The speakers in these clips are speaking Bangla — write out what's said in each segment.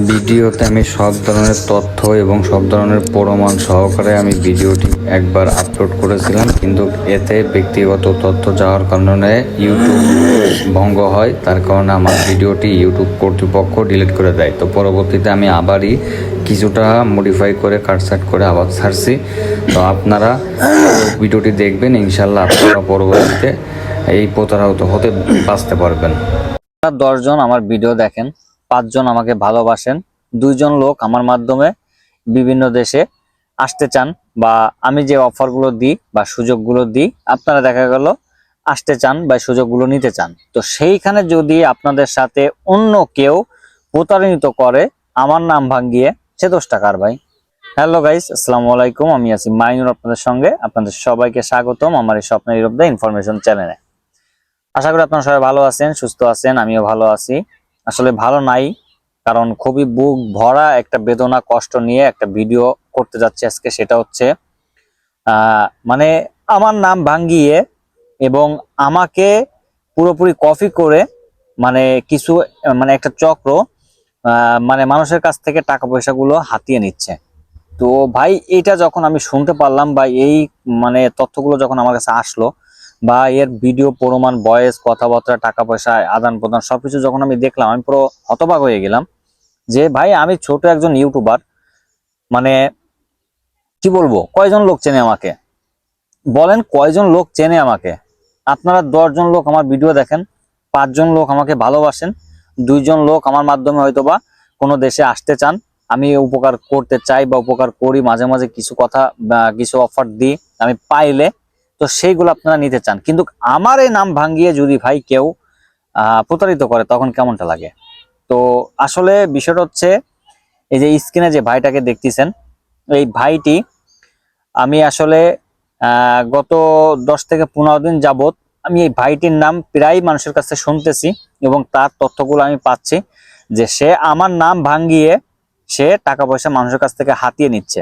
ভিডিওতে আমি সব ধরনের তথ্য এবং সব ধরনের প্রমাণ সহকারে আমি ভিডিওটি একবার আপলোড করেছিলাম, কিন্তু এতে ব্যক্তিগত তথ্য যাওয়ার কারণে ইউটিউব ভঙ্গ হয়। তার কারণে আমার ভিডিওটি ইউটিউব কর্তৃপক্ষ ডিলিট করে দেয়। তো পরবর্তীতে আমি আবারই কিছুটা মডিফাই করে কাটসাট করে আবার ছাড়ছি। তো আপনারা ভিডিওটি দেখবেন ইনশাল্লাহ আপনারা পরবর্তীতে এই প্রতারিত হতে বাঁচতে পারবেন। দশজন আমার ভিডিও দেখেন। পাঁচজন আমাকে ভালোবাসেন। দুইজন লোক আমার মাধ্যমে বিভিন্ন দেশে আসতে চান বা আমি যে অফারগুলো দিই বা সুযোগগুলো দিই, আপনারা দেখা গেল আসতে চান বা সুযোগগুলো নিতে চান। তো সেইখানে যদি আপনাদের সাথে অন্য কেউ প্রতারিত করে, আমার নাম ভাঙ্গিয়ে সে দোষ টাকার ভাই। হ্যালো গাইস, আসসালামু আলাইকুম। আমি আছি মাইনুর আপনাদের সঙ্গে। আপনাদের সবাইকে স্বাগতম আমার এই স্বপ্নের ইউরোপ দ্য ইনফরমেশন চ্যানেলে। আশা করি আপনারা সবাই ভালো আছেন, সুস্থ আছেন, আমিও ভালো আছি। আসলে ভালো নাই, কারণ খুবই বুক ভরা একটা বেদনা, কষ্ট নিয়ে একটা ভিডিও করতে যাচ্ছে আজকে, সেটা হচ্ছে মানে আমার নাম ভাঙ্গিয়ে এবং আমাকে পুরোপুরি কপি করে মানে কিছু মানে একটা চক্র মানে মানুষের কাছ থেকে টাকা পয়সাগুলো হাতিয়ে নিচ্ছে। তো ভাই, এটা যখন আমি শুনতে পারলাম বা এই মানে তথ্যগুলো যখন আমার কাছে আসলো বা এর ভিডিও প্রমাণ, বয়েস, কথাবার্তা, টাকা পয়সা, আদান প্রদান সবকিছু যখন আমি দেখলাম, আমি পুরো হতবাক হয়ে গেলাম যে, ভাই, আমি ছোট একজন ইউটিউবার মানে কি বলব, কয়জন লোক চেনে আমাকে? বলেন কয়জন লোক চেনে আমাকে? আপনারা দশজন লোক আমার ভিডিও দেখেন, পাঁচজন লোক আমাকে ভালোবাসেন, দুইজন লোক আমার মাধ্যমে হয়তো বা কোনো দেশে আসতে চান, আমি উপকার করতে চাই বা উপকার করি, মাঝে মাঝে কিছু কথা কিছু অফার দিই, আমি পাইলে তো সেইগুলো আপনারা নিতে চান। কিন্তু আমার এই নাম ভাঙ্গিয়ে যদি ভাই কেউ প্রতারিত করে, তখন কেমনটা লাগে? তো আসলে বিষয়টা হচ্ছে, এই যে স্ক্রিনে যে ভাইটাকে দেখতেছেন, এই ভাইটি, আমি আসলে গত দশ থেকে পনেরো দিন যাবত আমি এই ভাইটির নাম প্রায় মানুষের কাছে শুনতেছি এবং তার তথ্যগুলো আমি পাচ্ছি যে সে আমার নাম ভাঙ্গিয়ে সে টাকা পয়সা মানুষের কাছ থেকে হাতিয়ে নিচ্ছে।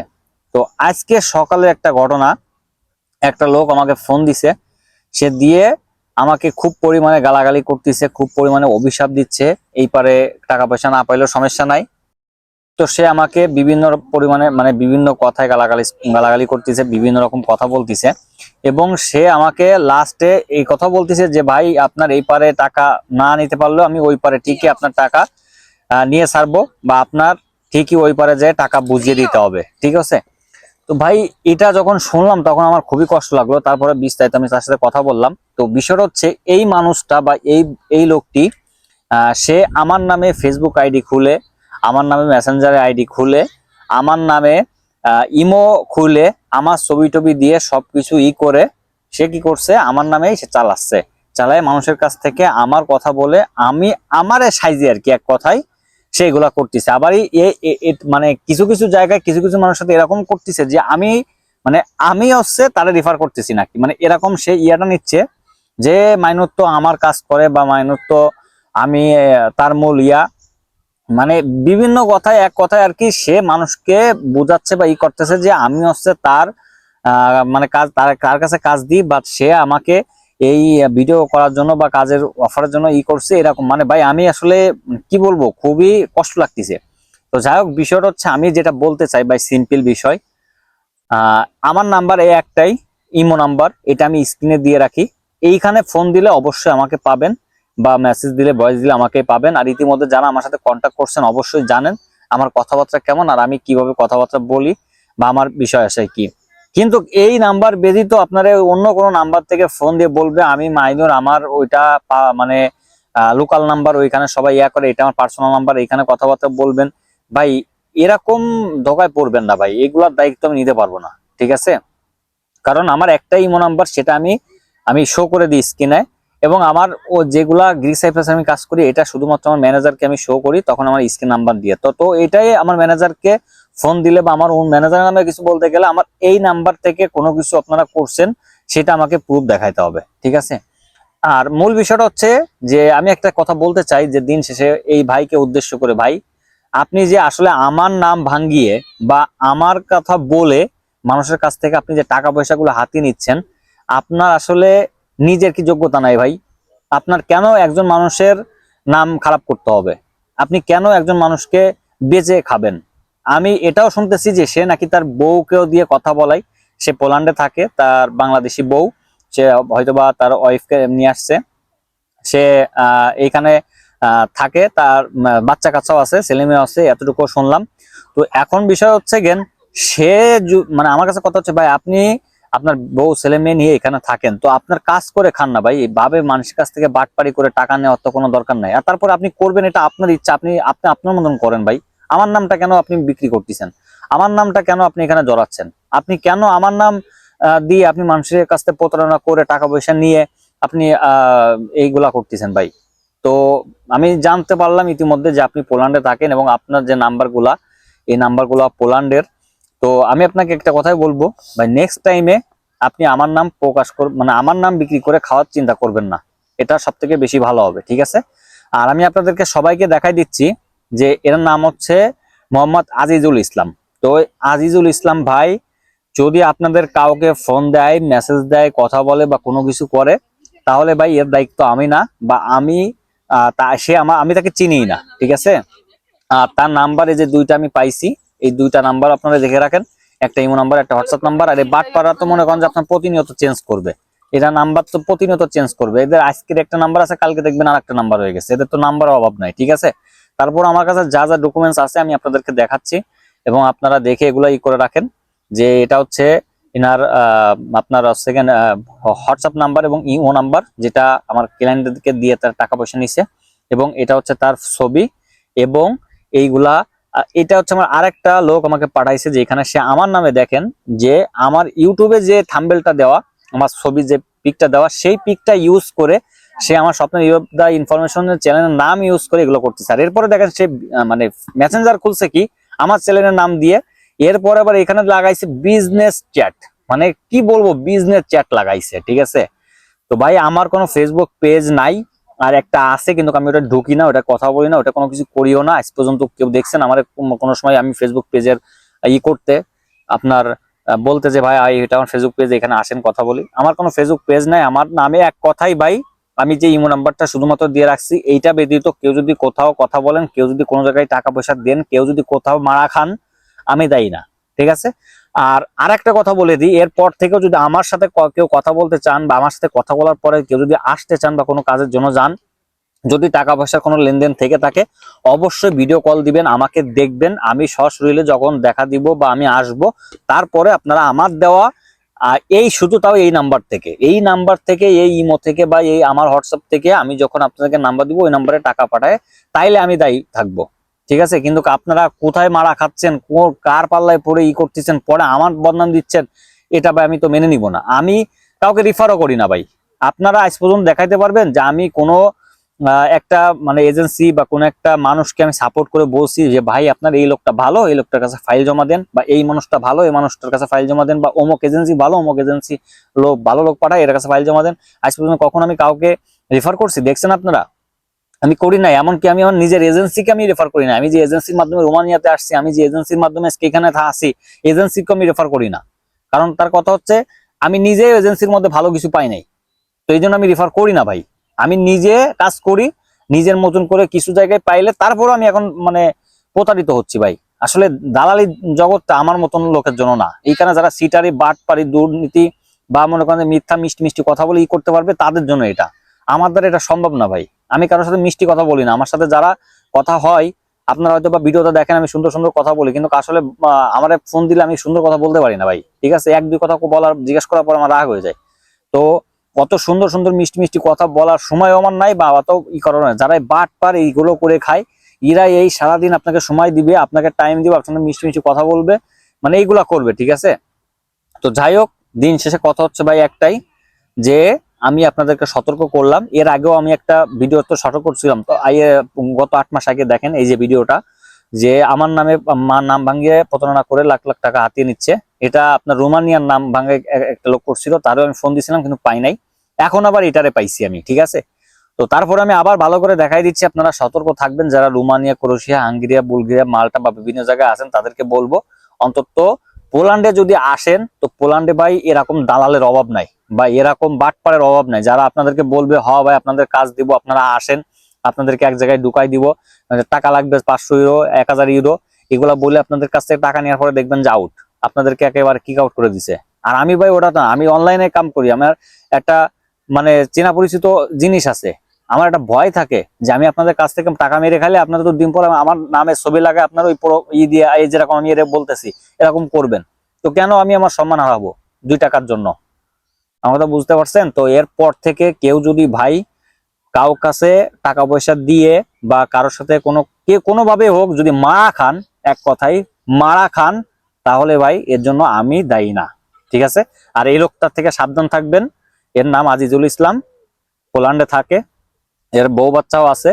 তো আজকে সকালে একটা ঘটনা একটা লোক আমাকে ফোন দিছে। সে দিয়ে আমাকে খুব পরিমাণে গালাগালি করতেছে, খুব পরিমাণে অভিশাপ দিচ্ছে। এই পারে টাকা পয়সা না পাইলেও সমস্যা নাই। তো সে আমাকে বিভিন্ন পরিমাণে মানে বিভিন্ন কথায় গালাগালি গালাগালি করতেছে, বিভিন্ন রকম কথা বলতিছে। এবং সে আমাকে লাস্টে এই কথা বলতেছে যে, ভাই, আপনার এই পারে টাকা না নিতে পারলেও আমি ওই পারে ঠিকই আপনার টাকা নিয়ে ছাড়বো বা আপনার ঠিকই ওই পারে যেয়ে টাকা বুঝিয়ে দিতে হবে। ঠিক আছে? তো ভাই, এটা যখন শুনলাম তখন আমার খুবই কষ্ট লাগল। তারপরে বিস্তারিত আমি তার সাথে কথা বললাম। তো বিষয়টা হচ্ছে, এই মানুষটা বা এই এই লোকটি সে আমার নামে ফেসবুক আইডি খুলে, আমার নামে মেসেঞ্জারে আইডি খুলে, আমার নামে ইমো খুলে, আমার ছবি টবি দিয়ে সব কিছু ই করে, সে কি করছে? আমার নামেই সে চালাচ্ছে। চালায় মানুষের কাছ থেকে আমার কথা বলে, আমি, আমারে সাইজে আর কি এক কথায় সেগুলা করতেছে। আবার মানে কিছু কিছু জায়গায় কিছু কিছু মানুষের সাথে এরকম করতেছে যে আমি মানে আমি হচ্ছে তারা রিফার করতেছি নাকি। মানে এরকম সে ইয়াটা নিচ্ছে যে, মাইনুর তো আমার কাজ করে বা মাইনুর তো আমি তার মূল ইয়া। মানে বিভিন্ন কথায় এক কথায় আর কি সে মানুষকে বোঝাচ্ছে বা ই করতেছে যে, আমি হচ্ছে তার মানে কাজ, তার কাছে কাজ দিই বা সে আমাকে এই ভিডিও করার জন্য বা কাজের অফারের জন্য ই করছে এরকম। মানে ভাই, আমি আসলে কি বলব, খুবই কষ্ট লাগতেছে। তো যাই হোক, বিষয়টা হচ্ছে, আমি যেটা বলতে চাই ভাই সিম্পল বিষয় আমার নাম্বার এই একটাই ইমো নাম্বার এটা আমি স্ক্রিনে দিয়ে রাখি। এইখানে ফোন দিলে অবশ্যই আমাকে পাবেন, বা মেসেজ দিলে ভয়েস দিলে আমাকে পাবেন। আর ইতিমধ্যে যারা আমার সাথে কন্ট্যাক্ট করছেন, অবশ্যই জানেন আমার কথাবার্তা কেমন, আর আমি কীভাবে কথাবার্তা বলি, বা আমার বিষয় আসে কি। কিন্তু এই নাম্বার ব্যতীত আপনারা অন্য কোনো নাম্বার থেকে ফোন দিয়ে বলবে, আমি মাইনুর, আমার ওইটা মানে লোকাল নাম্বার ওইখানে সবাই ইয়া করে, এটা আমার পার্সোনাল নাম্বার এখানে কথাবার্তা বলবেন। ভাই, এরকম ধোকায় পড়বেন না ভাই, এগুলার দায়িত্ব আমি নিতে পারব না, ঠিক আছে? কারণ আমার একটাই ইমো নাম্বার, সেটা আমি আমি শো করে দিই স্ক্রিনে এবং আমার ও যেগুলা গ্রিক সাইপ্রাস আমি কাজ করি, এটা শুধুমাত্র আমার ম্যানেজারকে আমি শো করি, তখন আমার স্ক্রিন নাম্বার দিয়ে। তো তো এটাই আমার ম্যানেজারকে ফোন দিলে বা আমার ম্যানেজারের নামে কিছু বলতে গেলে আমার এই নাম্বার থেকে কোনো কিছু আপনারা করছেন, সেটা আমাকে প্রুফ দেখাইতে হবে, ঠিক আছে? আর মূল বিষয়টা হচ্ছে যে আমি একটা কথা বলতে চাই যে দিন শেষে এই ভাইকে উদ্দেশ্য করে, ভাই, আপনি যে আসলে আমার নাম ভাঙ্গিয়ে বা আমার কথা বলে মানুষের কাছ থেকে আপনি যে টাকা পয়সাগুলো হাতিয়ে নিচ্ছেন, আপনার আসলে নিজের কি যোগ্যতা নাই ভাই? আপনার কেন একজন মানুষের নাম খারাপ করতে হবে? আপনি কেন একজন মানুষকে বেঁচে খাবেন? আমি এটাও শুনতেছি যে সে নাকি তার বউকেও দিয়ে কথা বলাই। সে পোল্যান্ডে থাকে, তার বাংলাদেশি বউ। সে হয়তোবা তার ওয়াইফকে নিয়ে আসছে। সে এইখানে থাকে, তার বাচ্চা কাচ্চাও আছে ছেলে মেয়ে আছে এতটুকু শুনলাম। তো এখন বিষয় হচ্ছে গেন, সে মানে আমার কাছে কথা হচ্ছে, ভাই, আপনি আপনার বউ ছেলে মেয়ে নিয়ে এখানে থাকেন, তো আপনার কাজ করে খান না, ভাই ভাবে মানুষের কাছ থেকে বাটপাড়ি করে টাকা নেওয়ার তো কোনো দরকার নাই। আর তারপরে আপনি করবেন, এটা আপনার ইচ্ছা, আপনি আপনি আপনার মতন করেন, ভাই। আমার নামটা কেন আপনি বিক্রি করতেছেন? আমার নামটা কেন আপনি এখানে জড়াচ্ছেন? আপনি কেন আমার নাম দিয়ে আপনি মানুষের কাছ থেকে প্রতারণা করে টাকা পয়সা নিয়ে আপনি এইগুলা করতেছেন ভাই? তো আমি জানতে পারলাম ইতিমধ্যে যে আপনি পোল্যান্ডে থাকেন এবং আপনার যে নাম্বারগুলা, এই নাম্বারগুলা পোল্যান্ডের। তো আমি আপনাকে একটা কথাই বলব, ভাই নেক্সট টাইমে আপনি আমার নাম প্রকাশ কর মানে আমার নাম বিক্রি করে খাওয়ার চিন্তা করবেন না। এটা সব থেকে বেশি ভালো হবে, ঠিক আছে? আর আমি আপনাদেরকে সবাইকে দেখাই দিচ্ছি যে এর নাম হচ্ছে মোহাম্মদ আজিজুল ইসলাম। তো আজিজুল ইসলাম ভাই যদি আপনাদের কাউকে ফোন দেয় মেসেজ দেয়, কথা বলে বা কোনো কিছু করে, তাহলে ভাই এর দায়িত্ব আমি না বা আমি সে আমার আমি তাকে চিনি না, ঠিক আছে? আর তার নাম্বারে যে দুইটা আমি পাইছি, এই দুইটা নাম্বার আপনারা দেখে রাখেন। একটা ইমো নাম্বার, একটা হোয়াটসঅ্যাপ নাম্বার। আর এই বাটপাড়া তো মনে করেন যে আপনার প্রতিনিয়ত চেঞ্জ করবে। এরা নাম্বার তো প্রতিনিয়ত চেঞ্জ করবে। এদের আজকের একটা নাম্বার আছে, কালকে দেখবেন আর একটা নাম্বার হয়ে গেছে। এদের তো নাম্বার অভাব নাই, ঠিক আছে? তারপর আমার কাছে যা যা ডকুমেন্টস আছে আমি আপনাদেরকে দেখাচ্ছি এবং আপনারা দেখে এগুলো ই করে রাখেন যে এটা হচ্ছে এনার আপনার সেকেন্ড হোয়াটসঅ্যাপ নাম্বার এবং ইও নাম্বার যেটা আমার ক্লায়েন্টদেরকে দিয়ে তার টাকা পয়সা নিছে এবং এটা হচ্ছে তার ছবি এবং এইগুলা এটা হচ্ছে আমার আরেকটা লোক আমাকে পাঠাইছে যে এখানে সে আমার নামে দেখেন যে আমার ইউটিউবে যে থাম্বেলটা দেওয়া, আমার ছবি যে পিকটা দেওয়া, সেই পিকটা ইউজ করে সে আমার স্বপ্নের ইউব দা ইনফরমেশন চ্যানেলের নাম ইউজ করে এগুলো করতেছে। আর এরপরে দেখেন সে মানে মেসেঞ্জার খুলছে কি? আমার চ্যানেলের নাম দিয়ে। এরপর আবার এখানে লাগাইছে বিজনেস চ্যাট মানে কি বলব বিজনেস চ্যাট লাগাইছে, ঠিক আছে? তো ভাই, আমার কোনো ফেসবুক পেজ নাই, আর একটা আছে, কিন্তু আমি ওটা ঢুকি না, ওটা কথা বলি না, ওটা কোনো কিছু করিও না। আজ পর্যন্ত কেউ দেখছেন আমার কোনো- সময় আমি ফেসবুক পেজের ই করতে, আপনার বলতে যে, ভাই এটা আমার ফেসবুক পেজ এখানে আসেন, কথা বলি। আমার কোনো ফেসবুক পেজ নাই, আমার নামে এক কথাই ভাই আমি যে ইমো নাম্বারটা শুধুমাত্র দিয়ে রাখছি, এইটা ব্যতীত কেউ যদি কোথাও কথা বলেন, কেউ যদি কোনো জায়গায় টাকা পয়সা দেন, কেউ যদি কোথাও মারা খান, আমি দায়ী না, ঠিক আছে? আর আর একটা কথা বলে দিই, এরপর থেকেও যদি আমার সাথে কেউ কথা বলতে চান বা আমার সাথে কথা বলার পরে কেউ যদি আসতে চান বা কোনো কাজের জন্য যান, যদি টাকা পয়সার কোনো লেনদেন থেকে থাকে, অবশ্যই ভিডিও কল দিবেন, আমাকে দেখবেন, আমি সশরীরে যখন দেখা দিব বা আমি আসব, তারপরে আপনারা আমার দেওয়া আহ, এই শুধু তাও এই নাম্বার থেকে এই নাম্বার থেকে এই ইমো থেকে বা এই আমার হোয়াটসঅ্যাপ থেকে আমি যখন আপনাদেরকে নাম্বার দিব ওই নাম্বারে টাকা পাঠায় তাইলে আমি দায়ী থাকব। ঠিক আছে? কিন্তু আপনারা কোথায় মারা খাচ্ছেন কার পাল্লায় পড়ে ই করতেছেন পরে আমার বদনাম দিচ্ছেন এটা ভাই আমি তো মেনে নিব না। আমি কাউকে রিফারও করি না ভাই। আপনারা আজ পর্যন্ত দেখাইতে পারবেন যে আমি কোনো একটা মানে এজেন্সি বা কোনো একটা মানুষকে আমি সাপোর্ট করে বলছি যে, ভাই, আপনার এই লোকটা ভালো, এই লোকটার কাছে ফাইল জমা দেন বা এই মানুষটা ভালো, এই মানুষটার কাছে ফাইল জমা দেন বা অমুক এজেন্সি ভালো, অমুক এজেন্সি লোক ভালো লোক পাঠায়, এর কাছে ফাইল জমা দেন। আজ পর্যন্ত কখন আমি কাউকে রেফার করছি, দেখছেন আপনারা? আমি করি না এমনকি আমি আমার নিজের এজেন্সিকে আমি রেফার করি না আমি যে এজেন্সির মাধ্যমে রোমানিয়াতে আসছি, আমি যে এজেন্সির মাধ্যমে এখানে আছি এজেন্সিকে আমি রেফার করি না। কারণ তার কথা হচ্ছে, আমি নিজে এজেন্সির মধ্যে ভালো কিছু পাই নাই। তো এই জন্য আমি রেফার করি না, ভাই। আমি নিজে কাজ করি, নিজের মতন করে কিছু জায়গায় পাইলে তারপরও আমি এখন মানে প্রতারিত হচ্ছি ভাই। আসলে দালালি জগৎটা আমার মতন লোকের জন্য না। এইখানে যারা সিটারি বাট পারি দুর্নীতি বা মনে করেন মিথ্যা, মিষ্টি মিষ্টি কথা বলে ই করতে পারবে, তাদের জন্য এটা। আমার দ্বারা এটা সম্ভব না ভাই। আমি কারোর সাথে মিষ্টি কথা বলি না। আমার সাথে যারা কথা হয়, আপনারা হয়তো বা ভিডিওটা দেখেন, আমি সুন্দর সুন্দর কথা বলি। কিন্তু আসলে আমার ফোন দিলে আমি সুন্দর কথা বলতে পারি না ভাই। ঠিক আছে? এক, দুই কথা বলার, জিজ্ঞেস করার পর আমার রাগ হয়ে যায়। তো অত সুন্দর সুন্দর মিষ্টি মিষ্টি কথা বলার সময় আমার নাই বা অত ই করার নাই। যারা বাট পার এইগুলো করে খায় এরা এই সারাদিন আপনাকে সময় দিবে, আপনাকে টাইম দিবে, আপনার মিষ্টি মিষ্টি কথা বলবে মানে এইগুলা করবে, ঠিক আছে? তো যাই হোক, দিন শেষে কথা হচ্ছে ভাই একটাই, যে আমি আপনাদেরকে সতর্ক করলাম। এর আগেও আমি একটা ভিডিও তো সতর্ক করছিলাম। তো গত আট মাস আগে দেখেন এই যে ভিডিওটা যে আমার নামে মা নাম ভাঙিয়ে প্রতারণা করে লাখ লাখ টাকা হাতিয়ে নিচ্ছে। এটা আপনার রোমানিয়ার নাম ভাঙে একটা লোক করছিল, তারও আমি ফোন দিয়েছিলাম কিন্তু পাই নাই। এখন আবার এটারে পাইছি আমি, ঠিক আছে? তো তারপরে আমি আবার ভালো করে দেখাই দিচ্ছি, আপনারা সতর্ক থাকবেন, যারা রোমানিয়া, ক্রোশিয়া, হাঙ্গেরিয়া, বুলগেরিয়া, মাল্টা বা বিভিন্ন জায়গায় আছেন, তাদেরকে বলব, অন্তত পোল্যান্ডে যদি আসেন, তো পোল্যান্ডে ভাই এরকম দালালের অভাব নাই, বা এরকম বাটপাড়ের অভাব নাই। যারা আপনাদেরকে বলবে, হ ভাই, আপনাদের কাজ দিব, আপনারা আসেন, আপনাদেরকে এক জায়গায় ঢুকাই দিব, টাকা লাগবে পাঁচশো ইউরো, এক হাজার ইউরো, এগুলা বলে আপনাদের কাছ থেকে টাকা নেওয়ার পরে দেখবেন যে আউট আপনাদেরকে একেবারে কিক আউট করে দিছে। আর আমি ভাই ওটা না, আমি অনলাইনে কাম করি, আমার একটা মানে চেনা পরিচিত জিনিস আছে। আমার একটা ভয় থাকে যে আমি আপনাদের কাছ থেকে টাকা মেরে খাইলে আপনারা তো দিন পর আমার নামে ছবি লাগে আপনার ওই ই দিয়ে, এই যেরকম আমি এর বলতেছি, এরকম করবেন। তো কেন আমি আমার সম্মান হারাবো দুই টাকার জন্য? আমার কথা বুঝতে পারছেন? তো এরপর থেকে কেউ যদি ভাই কাউ কাছে টাকা পয়সা দিয়ে বা কারোর সাথে কোনো, কে কোনোভাবে হোক, যদি মারা খান, এক কথাই মারা খান তাহলে ভাই এর জন্য আমি দায়ী না, ঠিক আছে? আর এই লোকটার থেকে সাবধান থাকবেন। এর নাম আজিজুল ইসলাম, পোল্যান্ডে থাকে। এর বউ বাচ্চাও আছে,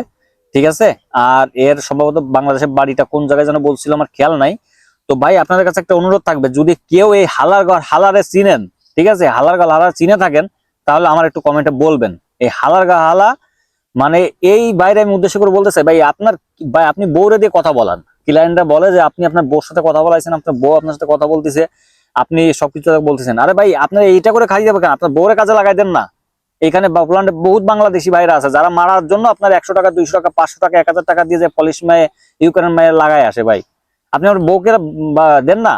ঠিক আছে? আর এর সম্ভবত বাংলাদেশের বাড়িটা কোন জায়গায় যেন বলছিল আমার খেয়াল নাই। তো ভাই, আপনাদের কাছে একটা অনুরোধ থাকবে, যদি কেউ এই হালার ঘর হালারে চিনেন, ঠিক আছে? হালার ঘর হালার চিনে থাকেন, তাহলে আমার একটু কমেন্টে বলবেন। এই হালার গা হালা মানে এই বাইরে আমি উদ্দেশ্য করে বলতে চাই, ভাই, আপনার ভাই, আপনি বউরে দিয়ে কথা বলান। ক্লায়েন্টরা বলে যে আপনি আপনার বউর সাথে কথা বলাইছেন, আপনার বউ আপনার সাথে কথা বলতেছে, আপনি সবকিছু বলতেছেন। আরে ভাই, আপনার এইটা করে খাই যাবে কেন? আপনার বউরে কাজে লাগাই দেন না। এখানে পোল্যান্ডে বহুত বাংলাদেশি বাইরে আছে, যারা মারার জন্য আপনার একশো টাকা, দুইশো টাকা, পাঁচশো টাকা, এক হাজার টাকা দিয়ে যে পলিশ মায়ে ইউক্রেন মায়ে লাগাই আসে ভাই। আপনি আমার বউকে দেন না?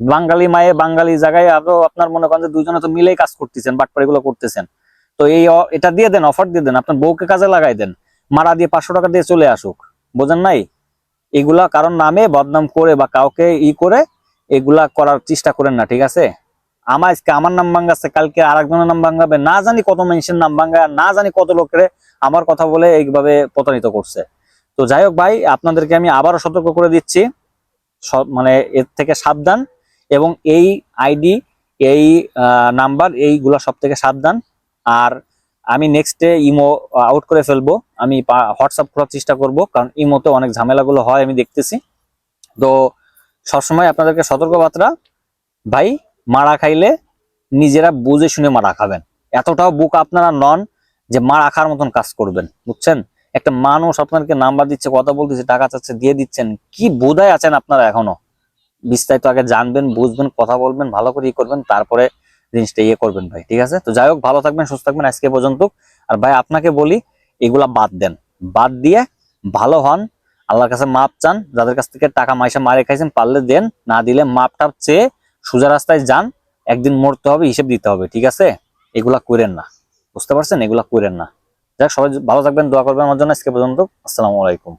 বাঙালি মায়ে বাঙালি জায়গায় আরও আপনার মনে করেন যে দুজনে তো মিলেই কাজ করতেছেন, বাটপাড়ি এগুলো করতেছেন। তো এই এটা দিয়ে দেন অফার দিয়ে দেন, আপনার বউকে কাজে লাগাই দেন। মারা দিয়ে পাঁচশো টাকা দিয়ে চলে আসুক। বোঝেন নাই? এগুলা কারণ নামে বদনাম করে বা কাউকে ই করে এগুলা করার চেষ্টা করেন না, ঠিক আছে? আমার আজকে আমার নাম ভাঙ্গাচ্ছে কালকে আর একজনের নাম ভাঙ্গাবে না জানি কত মানুষের নাম ভাঙ্গা না জানি কত লোকের আমার কথা বলে এইভাবে প্রতারিত করছে। তো যাই হোক ভাই, আপনাদেরকে আমি আবারও সতর্ক করে দিচ্ছি মানে এর থেকে সাবধান এবং এই আইডি, এই নাম্বার এইগুলা সব থেকে সাবধান। আর আমি নেক্সট ইমো আউট করে ফেলব। আমি হোয়াটসঅ্যাপ করার চেষ্টা করব, কারণ ইমোতে অনেক ঝামেলাগুলো হয়, আমি দেখতেছি। তো, সবসময় আপনাদেরকে সতর্কবার্তা, ভাই, মারা খাইলে নিজেরা বুঝে শুনে মারা খাবেন। এতটাও বুক আপনারা নন যে মারা খাওয়ার মতন কাজ করবেন, বুঝছেন? একটা মানুষ আপনাদেরকে নাম্বার দিচ্ছে, কথা বলতেছে, টাকা চাচ্ছে, দিয়ে দিচ্ছেন, কি বোধায় আছেন আপনারা এখনও? বিস্তারিত আগে জানবেন, বুঝবেন, কথা বলবেন, ভালো করে ই করবেন, তারপরে জিনিসটা ইয়ে করবেন ভাই, ঠিক আছে? তো যাই হোক, ভালো থাকবেন, সুস্থ থাকবেন আজকে পর্যন্ত। আর ভাই, আপনাকে বলি, এগুলা বাদ দেন। বাদ দিয়ে ভালো হন, আল্লাহর কাছে মাপ চান, যাদের কাছ থেকে টাকা মাইসা মারে খাইছেন, পারলে দেন, না দিলে মাপ টাপ চেয়ে সোজা রাস্তায় যান, একদিন মরতে হবে, হিসেব দিতে হবে, ঠিক আছে? এগুলা করেন না। বুঝতে পারছেন? এগুলা করেন না। যাক, সবাই ভালো থাকবেন, দোয়া করবেন আমার জন্য আজকে পর্যন্ত। আসসালামু আলাইকুম।